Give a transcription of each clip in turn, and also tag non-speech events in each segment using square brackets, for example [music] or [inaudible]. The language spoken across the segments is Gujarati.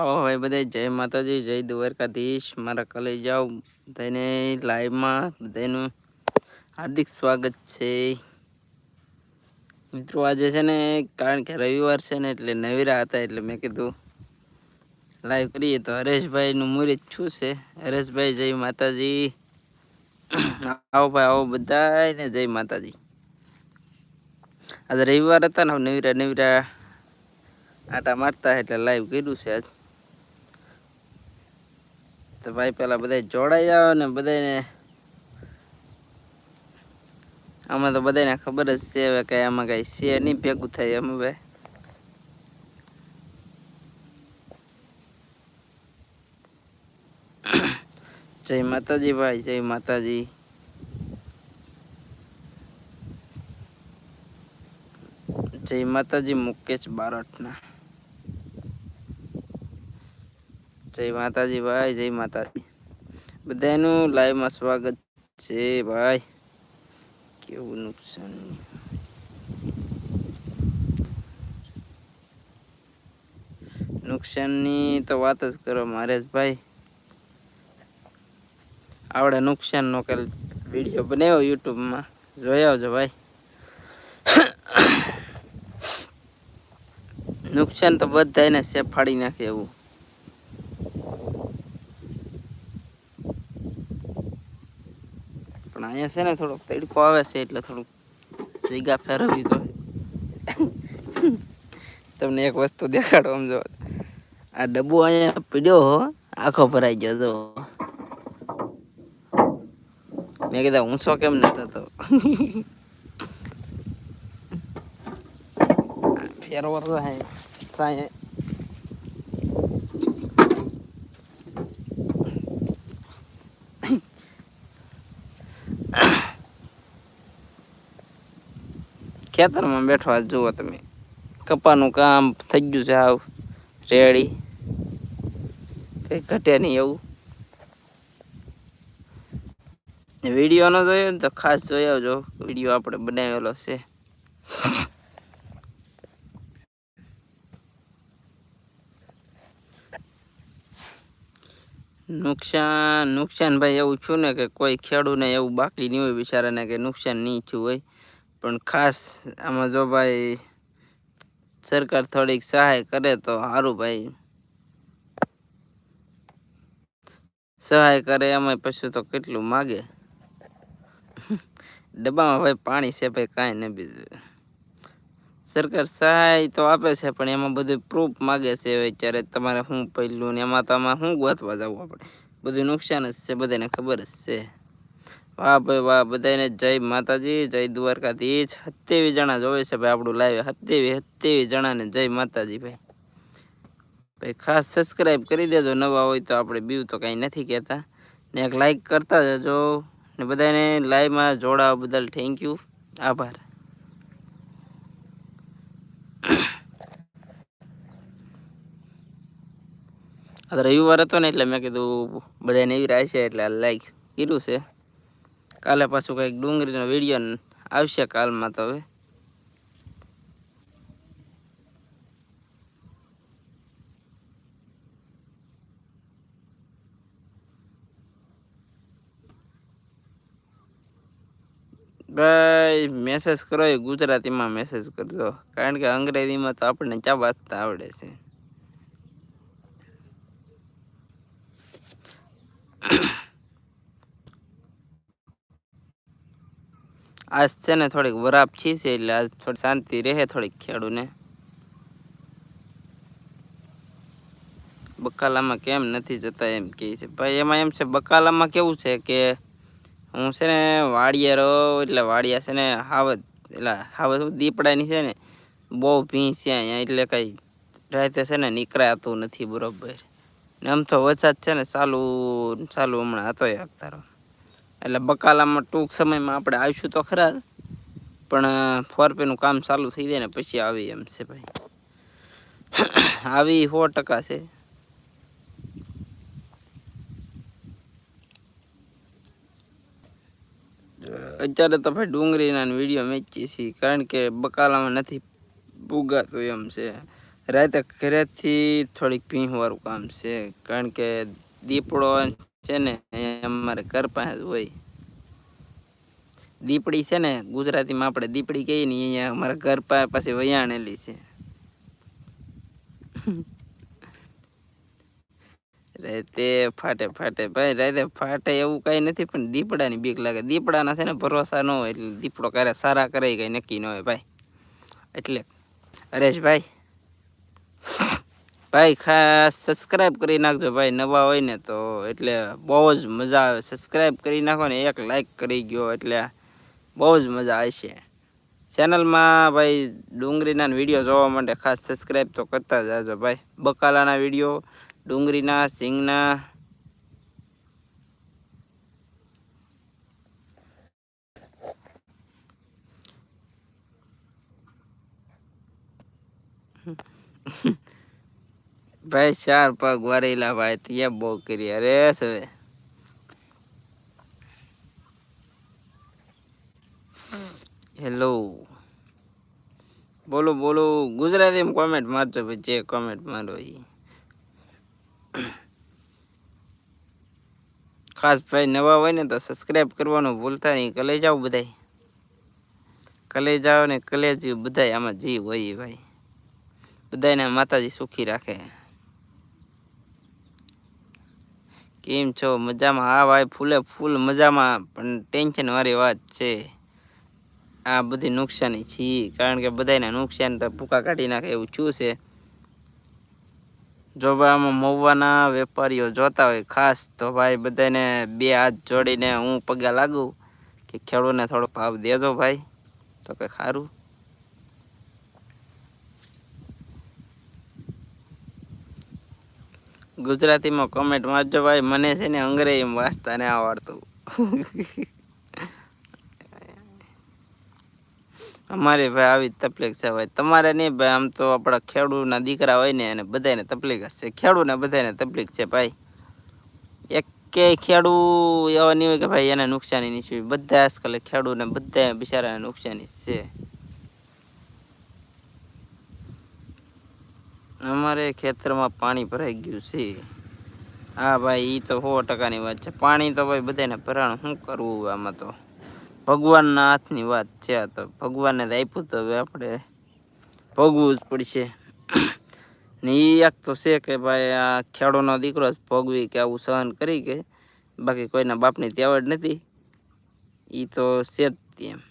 આવો ભાઈ બધા જય માતાજી, જય દ્વારકાધીશ, મારા કલે જાઓ બધાને લાઈવમાં બધાનું હાર્દિક સ્વાગત છે. મિત્રો, આજે છે ને, કારણ કે રવિવાર છે ને, એટલે નવીરા હતા, એટલે મેં કીધું લાઈવ કરીએ તો હરેશભાઈનું મુહૂર્ત શું છે? હરેશભાઈ, જય માતાજી. આવો ભાઈ, આવો બધાને જય માતાજી. આજે રવિવાર હતા ને નવીરા નવીરા આટા મારતા એટલે લાઈવ કર્યું છે આજ. તો ભાઈ પેલા બધા જોડાઈ જાવ ને બધાને આમાં તો બધાને ખબર જ છે હવે કઈ આમાં કઈ છે નહીં ભેગું થાય એમ હવે. જય માતાજી ભાઈ, જય માતાજી. જય માતાજી મુકેશ બારટના. જય માતાજી ભાઈ, જય માતાજી. બધાનું લાઈવમાં સ્વાગત છે ભાઈ. કેવું નુકસાન? નુકસાનની તો વાત જ કરો મારે જ ભાઈ આવડે નુકસાનનો કાલ વીડિયો બનાવ્યો યુટ્યુબમાં. જોઈ આવજો ભાઈ. નુકસાન તો બધાને છે ફાડી નાખે એવું. પણ અહીંયા છે ને થોડોક તડકો આવે છે એટલે થોડુંક જીગા ફેરવવી જોઈએ તમને એક વસ્તુ દેખાડો સમજો આ ડબ્બો અહીંયા પીડ્યો હો, આખો ભરાઈ ગયો જો. મેં કીધા ઊંચો કેમ ન થતો ફેરવો તો સાંજે ખેતરમાં બેઠો જુઓ તમે. કપાનું કામ થઈ ગયું છે આવ, રેડી. કઈ ઘટે નહીં એવું. વીડિયો નો જોયો ને તો ખાસ જોઈ આવજો. વીડિયો આપણે બનાવેલો છે. નુકસાન નુકસાન ભાઈ એવું છું ને કે કોઈ ખેડૂને એવું બાકી નહીં હોય બિચારાને કે નુકસાન નહીં થયું હોય. પણ ખાસ આમાં જો ભાઈ સરકાર થોડીક સહાય કરે તો સારું ભાઈ. સહાય કરે એમાં પછી તો કેટલું માગે. ડબ્બામાં ભાઈ પાણી છે ભાઈ કાંઈ નહીં બીજું. સરકાર સહાય તો આપે છે પણ એમાં બધું પ્રૂફ માગે છે અત્યારે તમારે શું પહેલું ને એમાં તો આમાં શું ગોતવા જવું આપણે? બધું નુકસાન જ છે, બધાને ખબર જ છે. વાહ ભાઈ વાહ બધાને જય માતાજી, જય દ્વારકાધીશ. સત્યાવીસ જણા જોવે છે ભાઈ આપણું લાઈવ સત્યાવીસ સત્યાવીસ જણાને જય માતાજી ભાઈ. ભાઈ ખાસ સબસ્ક્રાઈબ કરી દેજો, નવા હોય તો આપણે બીવ તો કાંઈ નથી કહેતા. ને એક લાઈક કરતા જજો. ને બધાને લાઈવમાં જોડાવા બદલ થેન્ક યુ આભાર. [coughs] આ રવિવાર હતો ને એટલે મેં કીધું બધાને એવી રાય છે એટલે લાઈક કર્યું છે. કાલે પાછું કંઈક ડુંગળીનો વીડિયો આવશે કાલમાં તો હવે. ભાઈ મેસેજ કરો એ ગુજરાતીમાં મેસેજ કરજો. કારણ કે અંગ્રેજીમાં તો આપણને ચા વાંચતા આવડે છે. આજ છે ને થોડીક વરાપ છી એટલે આજ થોડી શાંતિ રહે થોડીક ખેડૂને. બકાલામાં કેમ નથી જતા એમ કહે છે. ભાઈ, એમાં એમ છે, બકાલામાં કેવું છે કે હું છે ને વાડિયા રહો એટલે વાડિયા છે ને હાવત એટલે હાવત દીપડાની છે ને બહુ ભીંસ છે અહીંયા, એટલે કંઈ રાતે છે ને નીકળાતું નથી બરોબર. ને આમ તો વરસાદ છે ને ચાલુ ચાલુ હમણાં હતો એક તારો. એટલે બકાલામાં ટૂંક સમયમાં આપણે આવીશું તો ખરા પણ ફોરપેનું કામ ચાલુ થઈ જાય ને પછી આવી એમ છે ભાઈ. આવી સો ટકા છે. અત્યારે તો ભાઈ ડુંગળીના વીડિયો મેચીએ છીએ કારણ કે બકાલામાં નથી પૂગાતું એમ છે. રાતે ઘરેથી થોડીક ભીંહવાળું કામ છે, કારણ કે દીપડો છે ને અમારે ઘર પાસે હોય. દીપડી છે ને, ગુજરાતીમાં આપણે દીપડી કહીએ ને, અહીંયા અમારા ઘર પાસે વયાણેલી છે. રાતે ફાટે ફાટે. ભાઈ રાતે ફાટે એવું કઈ નથી, પણ દીપડાની બીક લાગે. દીપડાના છે ને ભરોસા ન હોય, એટલે દીપડો ક્યારે સારા કરે કઈ નક્કી ન હોય, ભાઈ. એટલે, હરેશભાઈ ભાઈ ખાસ સબસ્ક્રાઈબ કરી નાખજો ભાઈ, નવા હોય ને તો. એટલે બહુ જ મજા આવે. સબસ્ક્રાઈબ કરી નાખો ને એક લાઈક કરી ગયો એટલે બહુ જ મજા આવશે. ચેનલમાં ભાઈ ડુંગળીના વીડિયો જોવા માટે ખાસ સબસ્ક્રાઈબ તો કરતા જાજો ભાઈ. બકાલાના વીડિયો ડુંગળીના, સિંગના. ભાઈ, ચાર પગ વારેલા ભાઈ, ત્યાં બહુ કરી અરે સવે હેલો બોલો બોલો, ગુજરાતીમાં કોમેન્ટ મારજો ભાઈ, જે કોમેન્ટ મારો એ ખાસ ભાઈ, નવા હોય ને તો સબસ્ક્રાઈબ કરવાનું ભૂલતા નહીં. કલે જાઓ બધાય. કલે જાઓ ને કલે જીવ બધાય આમાં જીવ હોય ભાઈ. બધાને માતાજી સુખી રાખે. કેમ છો? મજામાં? હા ભાઈ, ફૂલે ફૂલ મજામાં. પણ ટેન્શનવાળી વાત છે. આ બધી નુકસાની છે. કારણ કે બધાને નુકસાન તો ભૂકા કાઢી નાખે એવું થયું છે. જો ભાઈ, આમાં મવવાના વેપારીઓ જોતા હોય ખાસ, તો ભાઈ બધાને બે હાથ જોડીને હું પગે લાગુ કે ખેડૂતને થોડો ભાવ દેજો ભાઈ. તો કંઈ સારું. ગુજરાતીમાં કોમેન્ટ વાંચજો ભાઈ. મને છે ને અંગ્રેજીમાં વાંચતા ને આવડતું. અમારે ભાઈ આવી તકલીફ છે ભાઈ. તમારે નહીં ભાઈ, આમ તો આપણા ખેડૂતના દીકરા હોય ને અને બધાને તકલીફ છે. ખેડૂતને બધાને તકલીફ છે ભાઈ. એક કે ખેડૂત એવા નહીં હોય કે ભાઈ એને નુકસાની નહીં છે. બધા આજકાલ ખેડૂને બધા બિચારાને નુકસાની છે. અમારે ખેતરમાં પાણી ભરાઈ ગયું છે. હા ભાઈ એ તો સો ટકાની વાત છે. પાણી તો ભાઈ બધાને ભરાણ, શું કરવું આમાં તો? ભગવાનના હાથની વાત છે આ તો. ભગવાનને તો આપ્યું તો હવે આપણે ભોગવું જ પડશે. ને એ એક તો છે કે ભાઈ, આ ખેડૂનો દીકરો જ ભોગવી કે આવું સહન કરી કે, બાકી કોઈના બાપની તેવડ નથી. એ તો છે જ એમ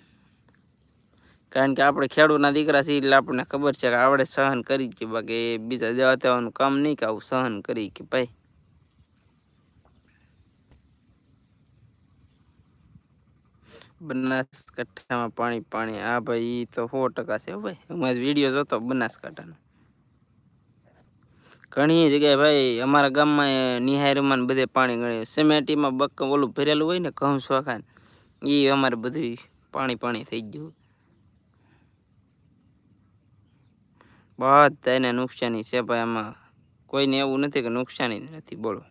કારણ કે આપણે ખેડૂતના દીકરા છીએ એટલે આપણને ખબર છે કે આપણે સહન કરી છીએ બાકી બીજા જવા તેવાનું કામ નહીં કે આવું સહન કરી કે ભાઈ. બનાસકાંઠામાં પાણી પાણી. આ ભાઈ તો સો ટકા છે ભાઈ. હું વીડિયો જોતો બનાસકાંઠાનો. ઘણી જગ્યાએ ભાઈ, અમારા ગામમાં નિહારીમાં બધે પાણી ગણ્યું. સેમેટીમાં બક ઓલું ભરેલું હોય ને ઘઉં સોખાને એ અમારે બધું પાણી પાણી થઈ ગયું. બધાને નુકસાની છે ભાઈ આમાં. કોઈને એવું નથી કે નુકસાની નથી, બોલો.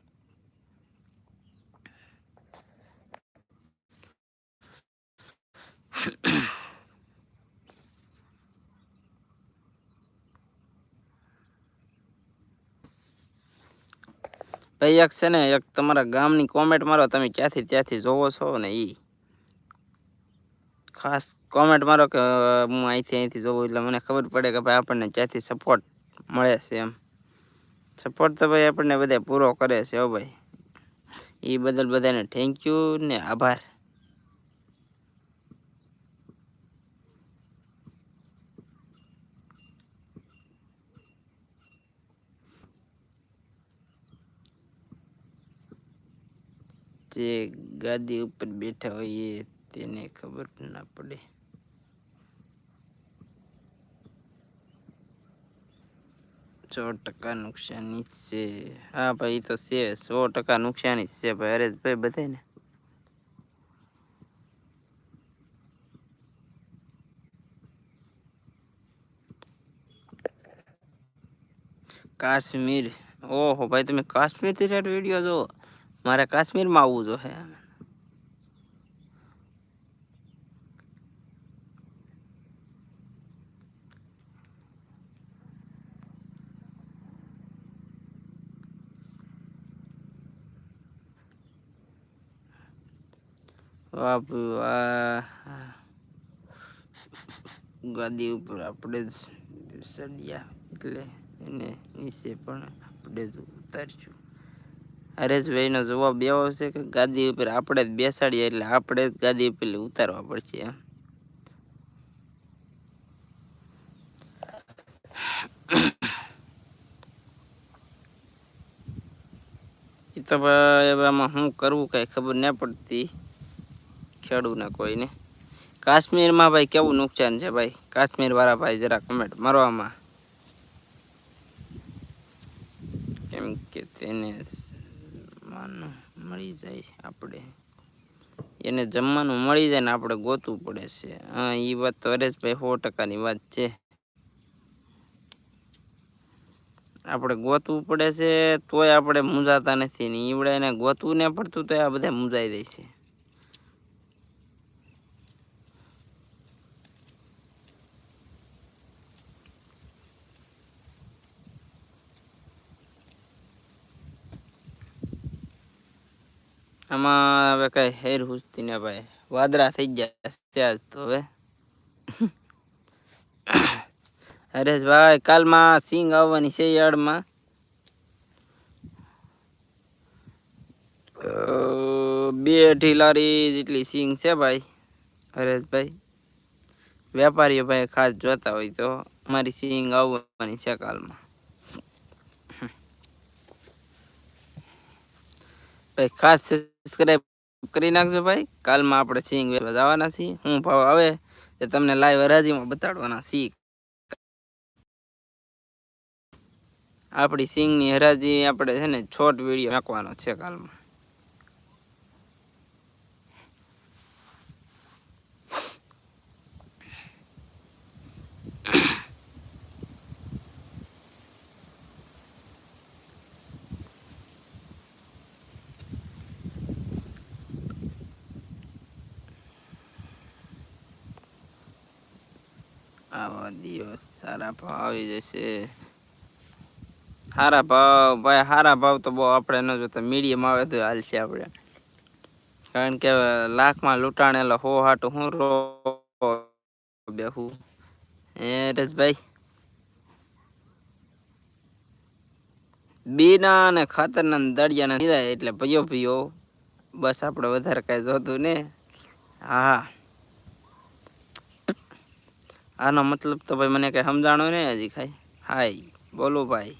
ભાઈ એક છે ને, એક તમારા ગામની કોમેન્ટ મારો, તમે ક્યાંથી ત્યાંથી જોવો છો ને એ ખાસ કોમેન્ટ મારો કે હું અહીંથી અહીંથી જોઉં એટલે મને ખબર પડે કે ભાઈ આપણને ક્યાંથી સપોર્ટ મળે છે એમ. સપોર્ટ તો ભાઈ આપણને બધા પૂરો કરે છે હો ભાઈ. એ બદલ બધાને થેન્ક યુ ને આભાર. જે ગાદી ઉપર બેઠા હોઈએ તેને ખબર ના પડે. સો ટકા નુકસાની છે. હા, ભાઈ, તો છે. સો ટકા નુકસાની છે ભાઈ. હરેશભાઈ બધાને કાશ્મીર. ઓહો, ભાઈ, તમે કાશ્મીરથી રેડ વીડિયો જો મારે કાશ્મીરમાં આવવું જોઈએ વાહ ભાઈ વાહ ઉપર આપણે જ સડ્યા એટલે એને નીચે પણ આપણે જ ઉતારશું. હરેશભાઈનો જવાબ એવો છે કે ગાદી ઉપર આપણે જ બેસાડીએ એટલે આપણે જ ગાદી ઉપર ઉતારવા પડશે એમ. એ તો ભાઈ હવે આમાં શું કરવું કાંઈ ખબર ન પડતી. ખેડૂને કોઈને. કાશ્મીરમાં ભાઈ કેવું નુકસાન છે ભાઈ? કાશ્મીર વાળા ભાઈ જરા કમેન્ટ મારવામાં. કેમ કે તેને માનું મળી જાય આપણે. એને જમવાનું મળી જાય ને આપણે ગોતવું પડે છે. હા એ વાત તો હરેશભાઈ સો ટકાની વાત છે. આપણે ગોતવું પડે છે, તોય આપણે મૂંઝાતા નથી ને ઈવડે એને ગોતવું ને પડતું તો આ બધા મૂંઝાઈ દે છે. આમાં હવે કઈ હેર હુસતી ને ભાઈ. વાદળા થઈ ગયા છે આજ તો હવે. હરેશભાઈ, કાલમાં સિંગ આવવાની છે યાર્ડમાં. બે અઢી લારી જેટલી સિંગ છે ભાઈ, હરેશભાઈ. વેપારીઓ ભાઈ ખાસ જોતા હોય તો મારી સિંગ આવવાની છે કાલમાં. ભાઈ ખાસ સબસ્ક્રાઈબ કરી નાખજો ભાઈ. કાલમાં આપણે સિંગ વેચવા જવાના છીએ. હું ભાવ આવે એ તમને લાઈવ હરાજીમાં બતાડવાના છીએ. આપણી સિંગની હરાજી આપણે છે ને છોટ વીડિયો નાખવાનો છે કાલમાં. આવા દિવસ. સારા ભાવ આવી જશે. સારા ભાવ, ભાઈ, સારા ભાવ તો બહુ આપણે ન જોતા. મીડિયમ આવે તો હાલશે આપણે. કારણ કે લાખમાં લૂંટાણેલો હો હાટ હું રો બેહું. એ રજભાઈ. બીના અને ખાતરના દળિયાના લીધા એટલે ભયો ભયો. બસ આપણે વધારે કાંઈ જોતું ને. હા. આનો મતલબ તો ભાઈ મને કઈ સમજાણો નહીં હજી ખાઈ. હાય, બોલો ભાઈ.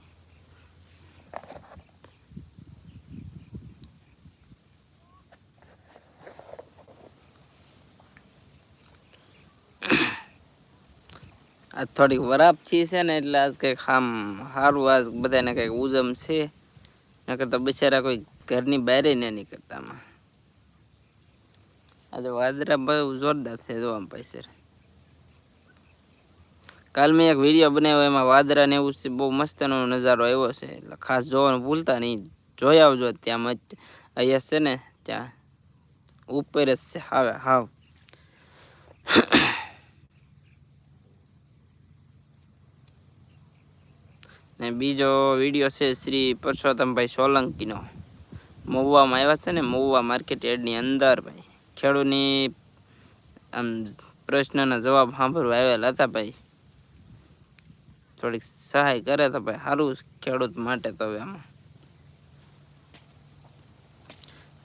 આજ થોડીક વરાપથી છે ને એટલે આજ કંઈક આમ સારું આજ બધાને કંઈક ઉજમ છે. નકર તો બિચારા કોઈ ઘરની બહાર ન નીકળતા આજે વાદરા બહુ જોરદાર છે જોવા પૈસે. કાલ મેં એક વીડિયો બનાવ્યો, એમાં વાદરા ને એવું બહુ મસ્તનો નજારો આવ્યો છે. એટલે ખાસ જોવાનું ભૂલતા નહીં. જોઈ આવજો ત્યાં મચ અહીંયા છે ને, ત્યાં ઉપર જ છે. હાવે, હાવ. ને બીજો વીડિયો છે શ્રી પરસોત્તમભાઈ સોલંકીનો. મહુવામાં આવ્યા છે ને, મહુવા માર્કેટ યાર્ડની અંદર ભાઈ. ખેડૂતની આમ પ્રશ્નના જવાબ સાંભળવા આવેલા હતા ભાઈ. થોડીક સહાય કરે તો ભાઈ સારું ખેડૂત માટે તો હવે આમાં.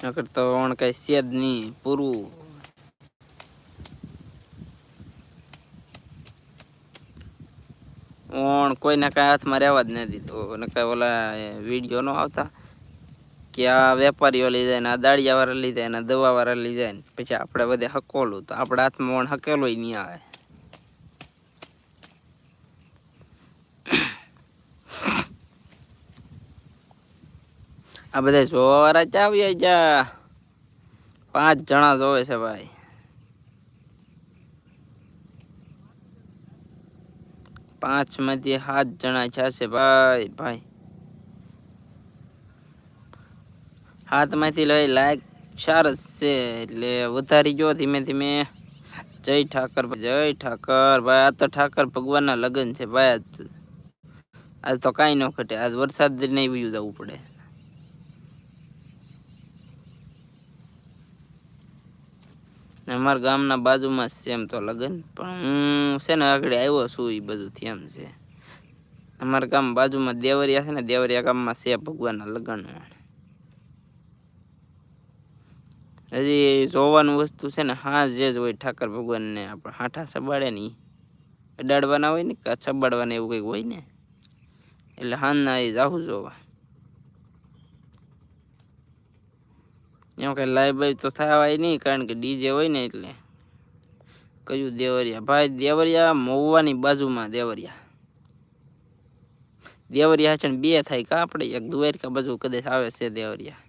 નકર તો ઓણ કઈ છે નહીં, પૂરું. ઓણ કોઈને કાંઈ હાથમાં રહેવા જ નથી દીધું. ને કાંઈ ઓલા વીડિયો નો આવતા કે આ વેપારીઓ લઈ જાય ને આ દાળિયા વાળા લઈ જાય ને આ દવા વાળા લઈ જાય ને. પછી આપણે બધે હકોલું તો આપણા હાથમાં ઓણ હકેલો નહીં આવે. આ બધા જોવા વાળા ચા આવી જા. પાંચ જણા જોવે છે ભાઈ. પાંચમાંથી સાત જણા છે ભાઈ ભાઈ. હાથમાંથી લઈ લાયક સારસ છે. એટલે વધારી જો ધીમે ધીમે. જય ઠાકર જય ઠાકર ભાઈ. આ તો ઠાકર ભગવાનના લગ્ન છે ભાઈ. આજ આજ તો કાંઈ ન ઘટે. આજ વરસાદ નહીં બીજું જવું પડે. અમારા ગામના બાજુમાં જ છે એમ તો લગન, પણ હું છે ને આગળ આવ્યો છું એ બધું એમ છે. અમારા ગામ બાજુમાં દેવરિયા છે ને, દેવરિયા ગામમાં છે ભગવાનના લગ્ન હજી જોવાનું વસ્તુ છે ને, હા, જે જ હોય ઠાકર ભગવાનને આપણે હાઠા સબાડે ને અડાડવાના હોય ને કે છબાડવાના એવું કંઈક હોય ને? એટલે હાંજના એ જાહું જોવા. એમ કઈ લાઈવ બાઈવ તો થવાય નહીં, કારણ કે ડીજે હોય ને એટલે. કયું દેવરિયા? ભાઈ, દેવરિયા મહુવાની બાજુમાં દેવરિયા. દેવરિયા છે ને બે થાય કા આપણે? એક દ્વારકા બાજુ કદાચ આવે છે દેવરિયા.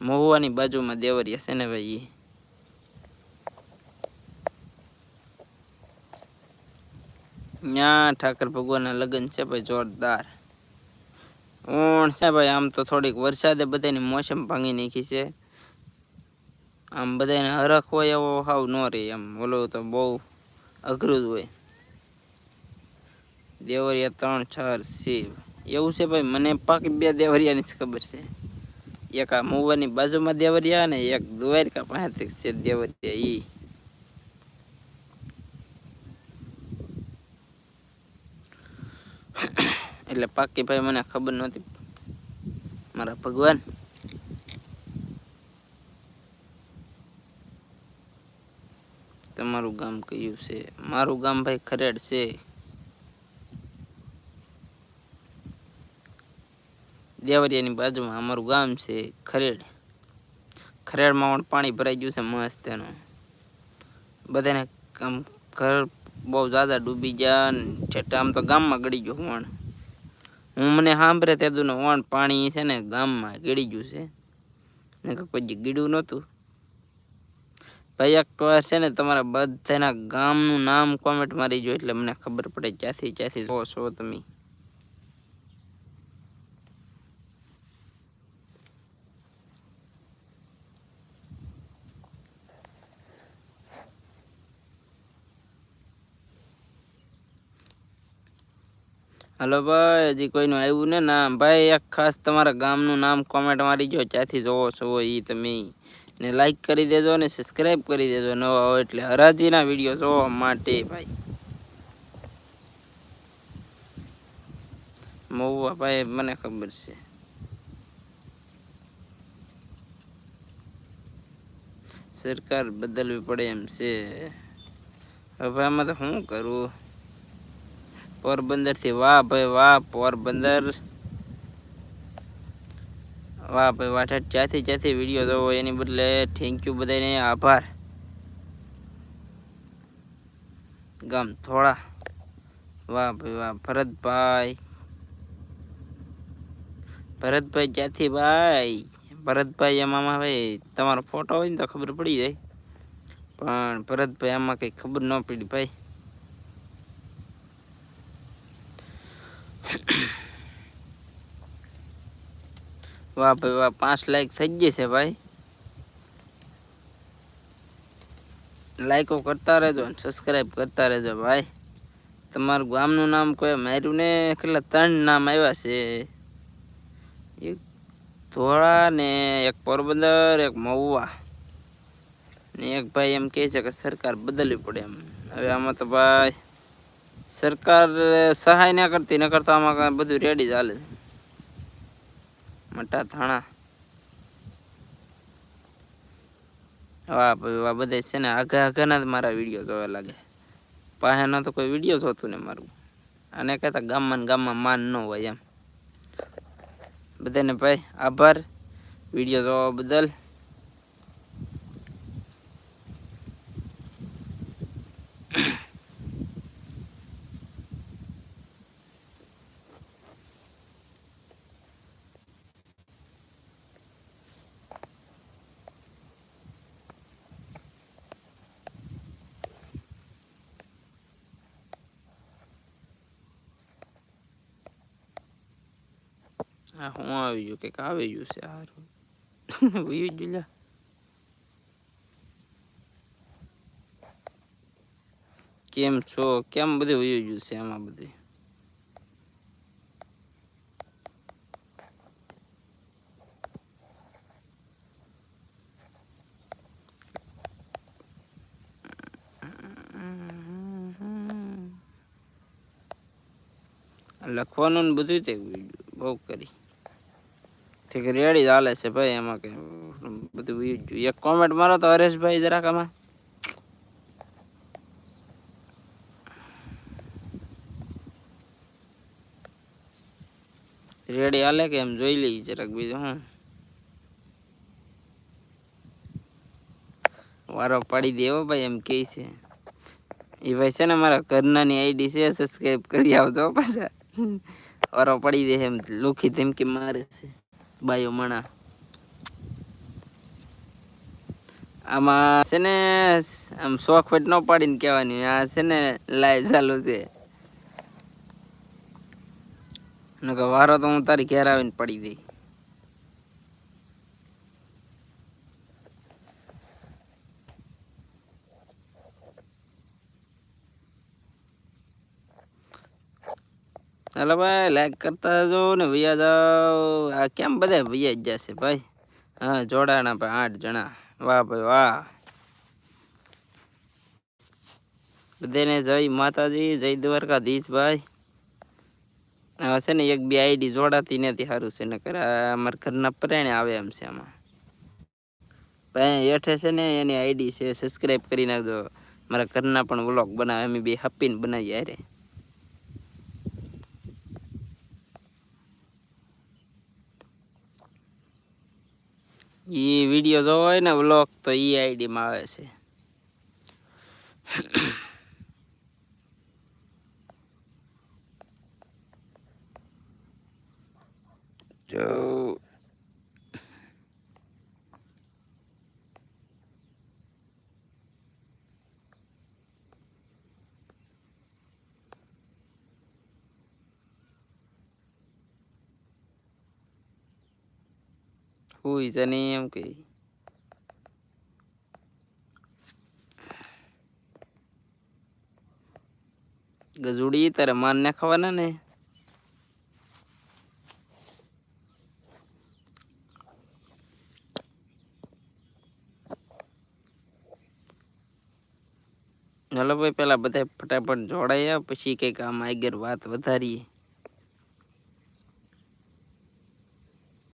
મહુવાની બાજુમાં દેવરિયા છે ને ભાઈ ઈ. ત્યાં ઠાકર ભગવાનના લગ્ન છે ભાઈ જોરદાર. ઊણ છે ભાઈ, આમ તો થોડીક વરસાદે બધાની મોસમ ભાંગી નાખી છે. આમ બધાને હરખ હોય એવો હાવ ન રહે એમ. ઓલો તો બહુ અઘરું જ હોય. દેવરિયા ત્રણ, ચાર, શિવ. એવું છે ભાઈ, મને પાકી બે દેવરિયાની જ ખબર છે. એક આ મુવાની બાજુમાં દેવરિયા ને એક દ્વારકા પાસેથી છે દેવરિયા ઈ. એટલે પાકી ભાઈ મને ખબર નહોતી. મારા ભગવાન. તમારું ગામ કયું છે? મારું ગામ ભાઈ ખરેડ છે. દેવરિયાની બાજુમાં અમારું ગામ છે ખરેડ. ખરેડમાં પણ પાણી ભરાઈ ગયું છે મસ્ત એનું. બધાને આમ ઘર બહુ જ્યાદા ડૂબી ગયા છેટા આમ તો ગામમાં ગળી ગયો વણ હું મને સાંભળે તે દુનો વણ પાણી છે ને ગામમાં ગીડી ગયું છે. ને કોઈ ગીડું નહોતું. ભાઈ, એક છે ને તમારા બધાના ગામનું નામ કોમેન્ટ મારી જો એટલે મને ખબર પડે ક્યાંથી ક્યાંથી જો છો તમે. હલો ભાઈ, હજી કોઈનું આવ્યું ને નામ? ભાઈ, એક ખાસ તમારા ગામનું નામ કોમેન્ટ મારી જો ક્યાંથી જોવો છો એ તમે. ને લાઈક કરી દેજો ને સબસ્ક્રાઈબ કરી દેજો, નવા હોય એટલે હરાજીના વીડિયો જોવા માટે ભાઈ. મહુવા ભાઈ, મને ખબર છે. સરકાર બદલવી પડે એમ છે. હવે આમાં તો શું કરું? પોરબંદરથી વાહ ભાઈ, વાહ, પોરબંદર. વાહ ભાઈ વાઠ જ્યાંથી જ્યાંથી વીડિયો જોવો એની બદલે થેન્ક યુ બધાને આભાર. ગામ થોડા વાહ ભાઈ, વાહ, ભરતભાઈ. ભરતભાઈ ક્યાંથી ભાઈ, ભરતભાઈ એમાં ભાઈ તમારો ફોટો હોય ને તો ખબર પડી જાય. પણ ભરતભાઈ આમાં કંઈ ખબર ન પડી ભાઈ. વાહ ભાઈ વાહ, પાંચ લાઈક થઈ ગઈ છે ભાઈ. લાઈકો કરતા રહેજો અને સબસ્ક્રાઈબ કરતા રહેજો ભાઈ. તમારું ગામનું નામ કોઈ માર્યું ને? કેટલા ત્રણ નામ આવ્યા છે. એક ધોળા ને એક પોરબંદર, એક મહુવા. ને એક ભાઈ એમ કહે છે કે સરકાર બદલવી પડે એમ. હવે આમાં તો ભાઈ સરકાર સહાય ના કરતી ન કરતા આમાં બધું રેડી ચાલે છે. મટા થાણા વાહ બધા છે ને આગા આગળના જ મારા વીડિયો જોવા લાગે. પાસેનો તો કોઈ વીડિયો જોતું ને મારું. અને કહેતા ગામમાં ને ગામમાં માન ન હોય એમ. બધાને ભાઈ આભાર. વીડિયો જોવા બદલ. હું આવી ગયું કંઈક આવી ગયું છે સારું વયું જુલ્યા કેમ છો? કેમ બધું વયું ગયું છે એમાં બધું? લખવાનું બધું તે બહુ કરી. ઠીક રેડી ચાલે છે ભાઈ એમાં કે બધું એક કોમેન્ટ મારો તો હરેશભાઈ જરાક આમાં. રેડી હાલે કે એમ જોઈ લઈ જરાક બીજું હું વારો પાડી દેવો ભાઈ એમ કે છે. એ ભાઈ છે ને મારા ઘરનાની આઈડી છે સબસ્ક્રાઈબ કરી આવજો પાછા. વારો પડી દે એમ લુખી ધમકી મારે છે. બાયો મણા. આમાં છે ને, આમ શોખ ફેટ ન પાડીને કહેવાની, આ છે ને લાઈવ ચાલુ છે. વારો તો હું તારી ઘેર આવીને પડી દઈ હાલો ભાઈ લાઈક કરતા જો ને ભૈયા જાઓ. આ કેમ બધા ભૈયા જ જશે ભાઈ? હા, જોડાણા ભાઈ, આઠ જણા. વાહ ભાઈ, વાહ. બધાને જય માતાજી, જય દ્વારકાધીશ ભાઈ. હવે છે ને એક બે આઈડી જોડાતી નથી સારું છે ને અમારા ઘરના પ્રેણે આવે એમ છે આમાં. ભાઈ હેઠે છે ને એની આઈડી છે સબસ્ક્રાઈબ કરી નાખજો. મારા ઘરના પણ વ્લોગ બનાવે, અમે બે હપ્પીને બનાવીએ અરે ઈ વીડિયો જોવો હોય ને વ્લોગ તો ઈ આઈડીમાં આવે છે. જો. હુઈ છે ને એમ કે ગજુડી તારે માન ને ખાવાના ને ચાલો ભાઈ પેલા બધા ફટાફટ જોડાયા પછી કંઈક આમ આગળ વાત વધારીએ